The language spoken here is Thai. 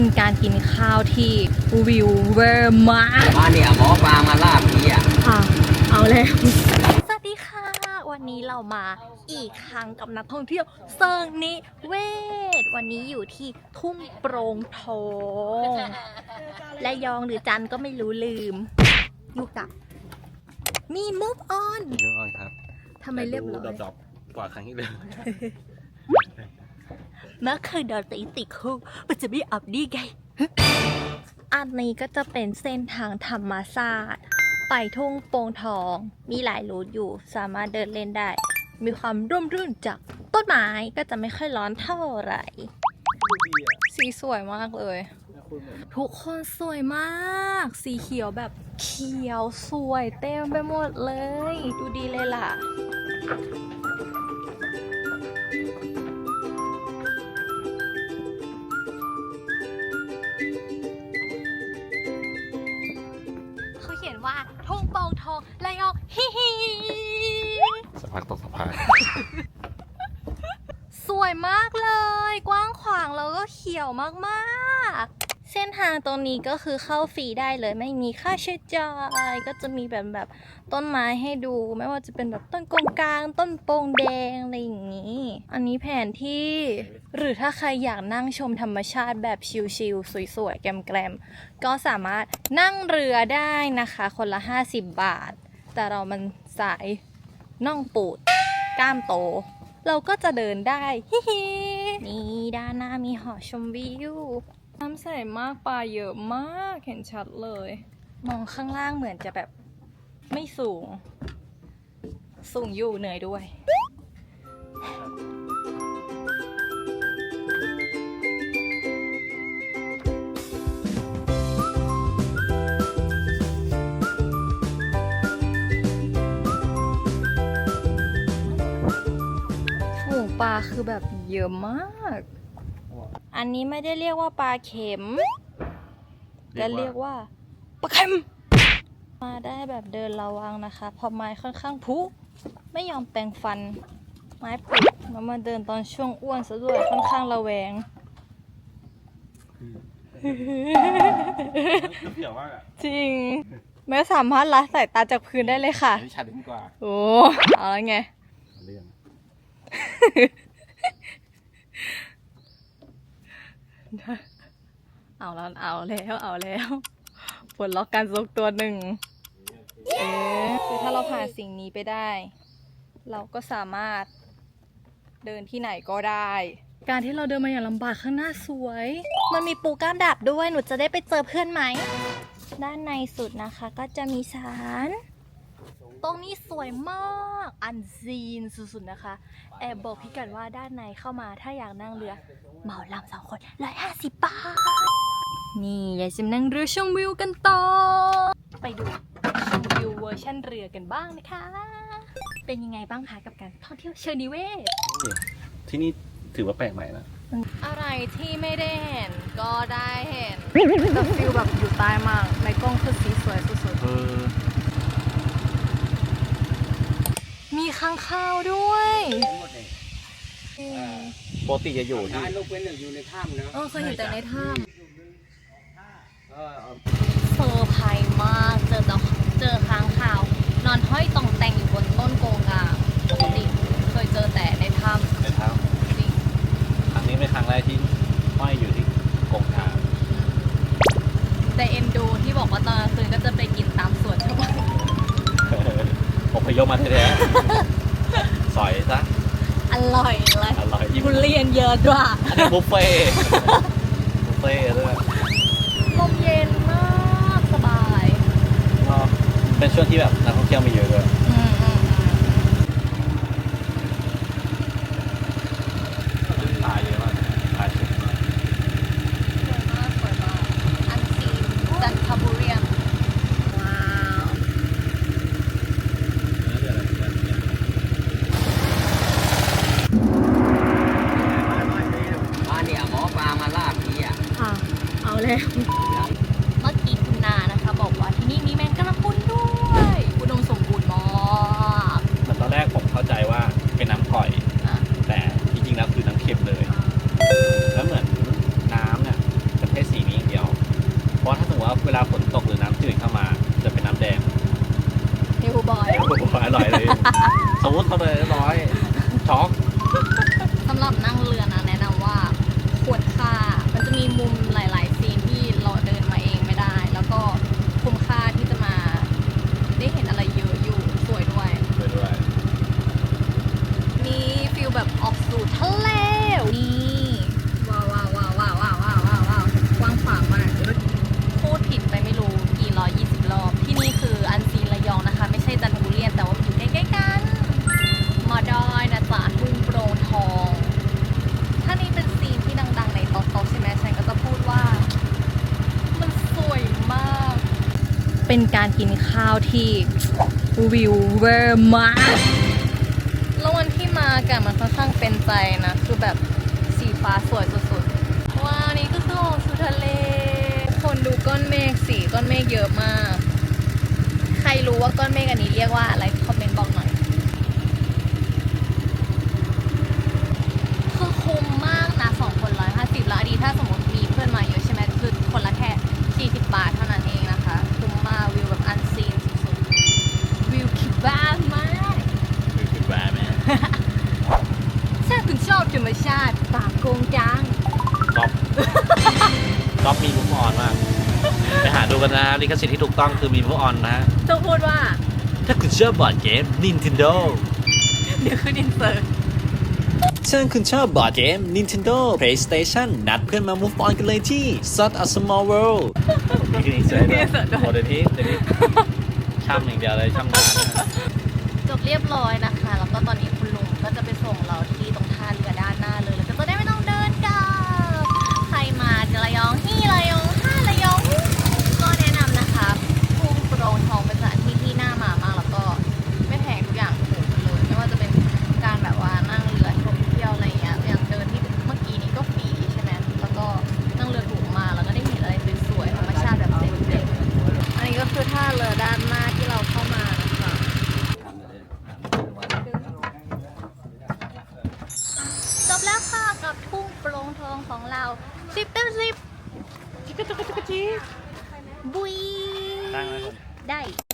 เป็นการกินข้าวที่วิวเวอร์มากมาเนี่ยหมอปลามาล่าผีอะค่ะเอาแล้ว สวัสดีค่ะ วันนี้เรามาอีกครั้งกับนักท่องเที่ยวเซิงนิเวศ วันนี้อยู่ที่ทุ่งโปรงทองและยองหรือจันทร์ก็ไม่รู้ลืม อยู่กับมีมุกออนยุ่งอ่อนครับทำไมเรียบร้อยดอบๆกว่าครั้งที่แล้ว เมื่อคืนโดนตีติคุกมันจะไม่อับดีไง อันนี้ก็จะเป็นเส้นทางธรรมศาสตร์ ไปทุ่งโปงทอง มีหลายรูทอยู่ สามารถเดินเล่นได้ มีความร่มรื่นจากต้นไม้ก็จะไม่ค่อยร้อนเท่าไหร่สีสวยมากเลยทุกคนสวยมาก สีเขียวแบบเขียวสวยเต็มไปหมดเลย ดูดีเลยล่ะากเลย กว้างขวางแล้วก็เขียวมากๆ เส้นทางตรงนี้ก็คือเข้าฟรีได้เลย ไม่มีค่าใช้จ่ายก็จะมีแบบแบบต้นไม้ให้ดู ไม่ว่าจะเป็นแบบต้นกงกลาง ต้นโปงแดงอะไรอย่างนี้ อันนี้แผนที่ หรือถ้าใครอยากนั่งชมธรรมชาติแบบชิลๆสวยๆแกรมๆก็สามารถนั่งเรือได้นะคะ คนละ 50 บาท แต่เรามันสายน่องปูด กล้ามโต เราก็จะเดินได้ฮิฮินี่ด้านหน้ามีหอชมวิวน้ำใสมากปลาเยอะมากเห็นชัดเลย มองข้างล่างเหมือนจะแบบไม่สูง สูงอยู่เหนื่อยด้วย ฝูงปลาคือแบบเยอะมาก อันนี้ไม่ได้เรียกว่าปลาเข็มแต่เรียกว่าปลาเข็ม มาได้แบบเดินระวังนะคะเพอไม้ค่อนข้างพุไม่ยอมแปรงฟัน ไม้ผุแล้วมาเดินตอนช่วงอ้วนซะด้วยค่อนข้างระแวงเกี่ยวมากอะจริงไม่สามารถละสายตาจากพื้นได้เลยค่ะนี่ชัดยิ่งกว่า โอ้เอาแล้วไงเรื่อง เอาแล้วเอาแล้วเอาแล้วปลดล็อกการทรงตัวหนึ่งเอ๊ะคือถ้าเราผ่านสิ่งนี้ไปได้ เราก็สามารถเดินที่ไหนก็ได้ การที่เราเดินมาอย่างลำบากข้างหน้าสวย มันมีปูก้ามดับด้วยหนูจะได้ไปเจอเพื่อนไหม ด้านในสุดนะคะก็จะมีสาร ตรงนี้สวยมากอันซีนสุดๆนะคะ แอบบอกพี่กันว่าด้านในเข้ามาถ้าอยากนั่งเรือเหมาลำสองคนร้อยห้าสิบบาท นี่อยากจะนั่งเรือชมวิวกันต่อ ไปดูชมวิวเวอร์ชันเรือกันบ้างนะคะ เป็นยังไงบ้างคะกับการท่องเที่ยวเชิงนิเวศ ที่นี่ถือว่าแปลกใหม่นะอะไรที่ไม่ได้เห็นก็ได้เห็นแต่ฟิลแบบอยู่ใต้มากในกล้องคือสีสวยสุดเออๆ มีค้างคาวด้วยปกติจะอยู่ที่นายลูกเป็นอยู่ในถ้ำเนอะเออเคยเห็นแต่ในถ้เออเอาำเซอร์ไพรส์มากเจอแต่เจอค้างคาว ยพมาแท้ๆสอยซะ อร่อยเลยอร่อยอิ่มทุเรียนเยอะด้วยอันนี้บุฟเฟ่ต์บุฟเฟ่ต์ด้วยลมเย็นมากสบาย ก็เป็นช่วงที่แบบนักท่องเที่ยวมีเยอะด้วย อืมอืมอืม ตายเยอะมากตายสุดมาก สวยมากสวยมากอันซีนจันทบุรีว้าว มาเนี่ยหมอปลามาล่าผีอะ ค่ะ เอาแล้ว เมื่อกี้คุณนานะคะ บอกว่าที่นี่มีแมงกะพรุนด้วยอุดมสมบูรณ์มาก แต่ตอนแรกผมเข้าใจว่าเป็นน้ำก่อย อะ แต่จริงๆแล้วคือน้ำเค็มเลย แล้วเหมือนน้ำเนี่ยจะให้สี เวลาฝนตกหรือน้ำจืดเข้ามา จะเป็นน้ำแดง นิวบอย โอ้โหอร่อยเลย สมมติเข้าไปเรียบร้อยช็อก เป็นการกินข้าวที่วิวเวอร์มากแล้ววันที่มาอากาศมันค่อนข้างเป็นใจนะ คือแบบสีฟ้าสวยสุดๆ ว้าวนี่ก็คือออกสู่ทะเล คนดูก้อนเมฆสีก้อนเมฆเยอะมาก ใครรู้ว่าก้อนเมฆอันนี้เรียกว่าอะไร ก๊อปมีมุกออนมาก ไปหาดูกันนะฮะลิขสิทธิ์ที่ถูกต้องคือมีมุกออนนะฮะ ต้องพูดว่า ถ้าคุณชอบบอร์ดเกม Nintendo เดี๋ยวขึ้นอินเสิร์ตถ้าคุณชอบบอร์ดเกม Nintendo PlayStation นัดเพื่อนมา move on กันเลยที่ Sot a Small World นี่คืออินเสิร์ตด้วยโอ้เดี๋ยวนี้เดี๋ยวนี้ช่ำอย่างเดียวเลยช่ำนานนะฮะ จบเรียบร้อยนะคะ แล้วก็ตอนนี้คุณลุงก็จะไปส่งเราที่ตรง งของเราสิบเต็มสิบจิกกะจิกกะจิกกะจิบุยได้